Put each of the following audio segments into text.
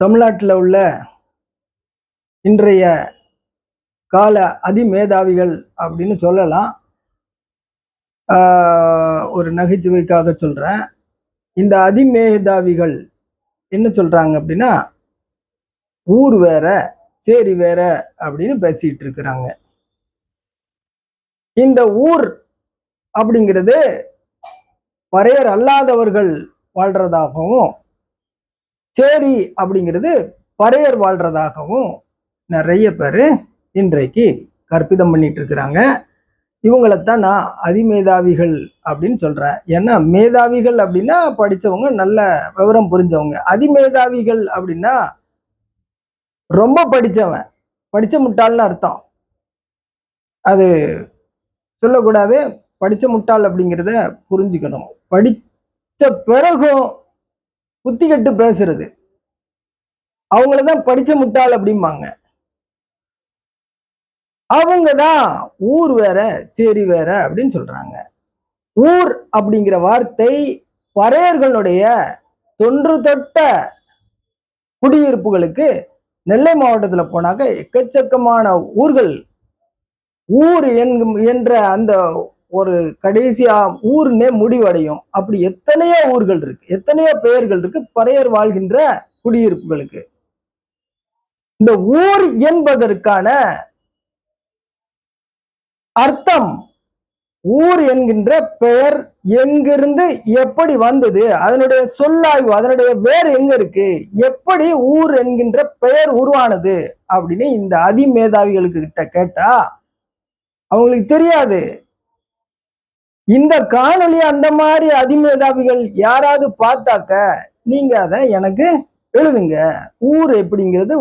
தமிழ்நாட்டில் உள்ள இன்றைய கால அதிமேதாவிகள் அப்படின்னு சொல்லலாம். ஒரு நகைச்சுவைக்காக சொல்கிறேன் இந்த அதிமேதாவிகள் என்ன சொல்கிறாங்க அப்படின்னா ஊர் வேற சேரி வேற அப்படின்னு பேசிகிட்டு இருக்கிறாங்க. இந்த ஊர் அப்படிங்கிறது பறையர் அல்லாதவர்கள் வாழ்கிறதாகவும் சேரி அப்படிங்கிறது பறையர் வாழ்றதாகவும் நிறைய பேர் இன்றைக்கு கற்பிதம் பண்ணிட்டு இருக்கிறாங்க இவங்களைத்தான் நான் அதிமேதாவிகள் அப்படின்னு சொல்கிறேன் ஏன்னா மேதாவிகள் அப்படின்னா படித்தவங்க நல்ல விவரம் புரிஞ்சவங்க. அதிமேதாவிகள் அப்படின்னா ரொம்ப படித்தவன் படித்த முட்டாள்னு அர்த்தம். அது சொல்லக்கூடாது. படித்த முட்டாள் அப்படிங்கிறத புரிஞ்சுக்கணும். படித்த பிறகும் புத்தி கட்டு பேசுறது. அவங்கள தான் படிச்ச முட்டாள் அப்படிம்பாங்க. அவங்க தான் ஊர் வேற சேரி வேற அப்படின்னு சொல்றாங்க. ஊர் அப்படிங்கிற வார்த்தை பறையர்களுடைய தொன்று தொட்ட குடியிருப்புகளுக்கு நெல்லை மாவட்டத்தில் போனாக்க எக்கச்சக்கமான ஊர்கள். ஊர் என்ற அந்த ஒரு கடைசியா ஊர்னே முடிவடையும். அப்படி எத்தனையோ ஊர்கள் இருக்கு. எத்தனையோ பெயர்கள் இருக்கு. பறையர் வாழ்கின்ற குடியிருப்புகளுக்கு. இந்த ஊர் என்பதற்கான அர்த்தம் ஊர் என்கின்ற பெயர் எங்கிருந்து எப்படி வந்தது அதனுடைய சொல்லாய்வு அதனுடைய வேர் எங்க இருக்கு எப்படி ஊர் என்கின்ற பெயர் உருவானது அப்படின்னு இந்த அதிமேதாவிகளுக்கு கிட்ட கேட்டா அவங்களுக்கு தெரியாது. இந்த காணொளி அந்த மாதிரி அதிமேதாவிகள் யாராவது பார்த்தாக்க நீங்க அதை எனக்கு எழுதுங்க. ஊர் எப்படிங்கிறது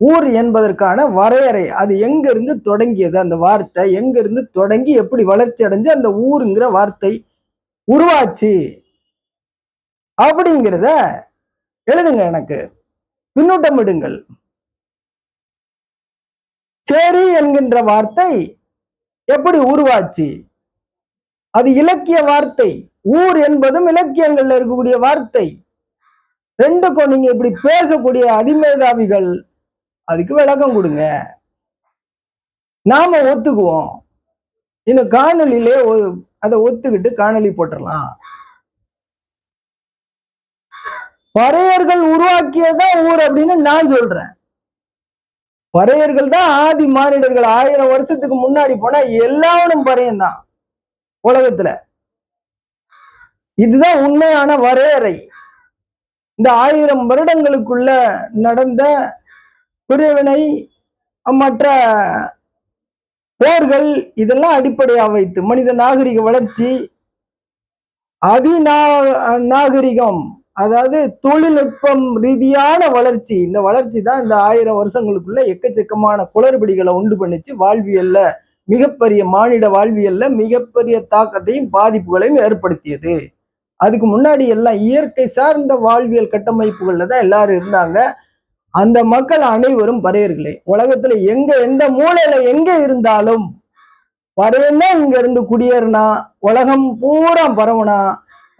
ஊர் என்பதற்கான வரையறை. அது எங்கிருந்து தொடங்கியது அந்த வார்த்தை? எங்கிருந்து தொடங்கி எப்படி வளர்ச்சி அடைஞ்சு அந்த ஊருங்கிற வார்த்தை உருவாச்சு? அப்படிங்கிறத எழுதுங்க எனக்கு. பின்னூட்டம் விடுங்கள் சரி என்கின்ற வார்த்தை எப்படி உருவாச்சு? அது இலக்கிய வார்த்தை. ஊர் என்பதும் இலக்கியங்கள்ல இருக்கக்கூடிய வார்த்தை. ரெண்டுக்கும் நீங்க இப்படி பேசக்கூடிய அதிமேதாவிகள் அதுக்கு விளக்கம் கொடுங்க. நாம ஒத்துக்குவோம். இந்த காணொலியிலே ஒ- அதை ஒத்துக்கிட்டு காணொளி போட்டுடலாம். பறையர்கள் உருவாக்கியதான் ஊர் அப்படின்னு நான் சொல்றேன். பறையர்கள் தான் ஆதி மானிடர்கள். ஆயிரம் வருஷத்துக்கு முன்னாடி போனா எல்லாவனும் பறையன் தான் உலகத்துல. இதுதான் உண்மையான வரையறை இந்த ஆயிரம் வருடங்களுக்குள்ள நடந்த பிரிவினை மற்ற போர்கள் இதெல்லாம் அடிப்படையாக வைத்து மனித நாகரிக வளர்ச்சி அதிநா நாகரிகம் அதாவது தொழில்நுட்பம் ரீதியான வளர்ச்சி. இந்த வளர்ச்சி தான் இந்த ஆயிரம் வருஷங்களுக்குள்ள எக்கச்சக்கமான குளறுபடிகளை உண்டு பண்ணிச்சு வாழ்வியல்ல. மிகப்பெரிய மானிட வாழ்வியல்ல மிகப்பெரிய தாக்கத்தையும் பாதிப்புகளையும் ஏற்படுத்தியது. அதுக்கு முன்னாடி எல்லாம் இயற்கை சார்ந்த வாழ்வியல் கட்டமைப்புகள்ல தான் எல்லாரும் இருந்தாங்க. அந்த மக்கள் அனைவரும் பறையர்களே. உலகத்துல எங்க எந்த மூலையில எங்க இருந்தாலும் பறையன்னா இங்க இருந்து குடியேறினா உலகம் பூரா பரவனா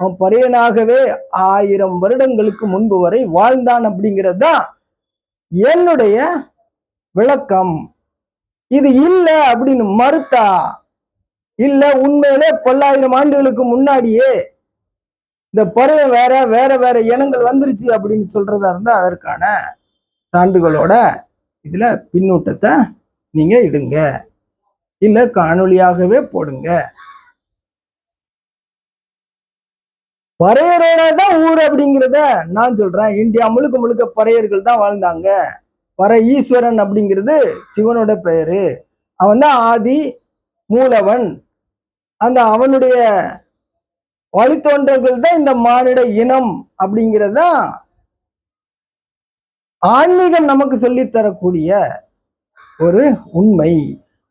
அவன் பறையனாகவே ஆயிரம் வருடங்களுக்கு முன்பு வரை வாழ்ந்தான் அப்படிங்கிறது தான் என்னுடைய விளக்கம். இது இல்லை அப்படின்னு மறுத்தா? இல்ல உண்மையிலே பல்லாயிரம் ஆண்டுகளுக்கு முன்னாடியே இந்த பறவை வேற வேற வேற இனங்கள் வந்துருச்சு அப்படின்னு சொல்றதா இருந்தா அதற்கான சான்றுகளோட இதுல பின்னூட்டத்தை நீங்க இடுங்க. இல்ல காணொளியாகவே போடுங்க. பறையரோட தான் ஊர் அப்படிங்கிறத நான் சொல்றேன். இந்தியா முழுக்க முழுக்க பறையர்கள் தான் வாழ்ந்தாங்க. வர ஈஸ்வரன் அப்படிங்கிறது சிவனோட பெயரு. அவன் தான் ஆதி மூலவன். அந்த அவனுடைய வழித்தோன்றல்கள் தான் இந்த மானிட இனம் அப்படிங்கிறதான் ஆன்மீகம் நமக்கு சொல்லித்தரக்கூடிய ஒரு உண்மை.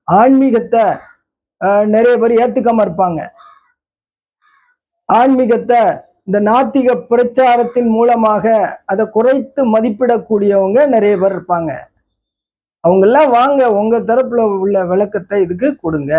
ஆன்மீகத்தை அஹ், நிறைய பேர் ஏத்துக்காம இருப்பாங்க. ஆன்மீகத்தை இந்த நாத்திக பிரச்சாரத்தின் மூலமாக அதை குறைத்து மதிப்பிடக்கூடியவங்க நிறைய பேர் இருப்பாங்க. அவங்கெல்லாம் வாங்க உங்கள் தரப்பில் உள்ள விளக்கத்தை இதுக்கு கொடுங்க.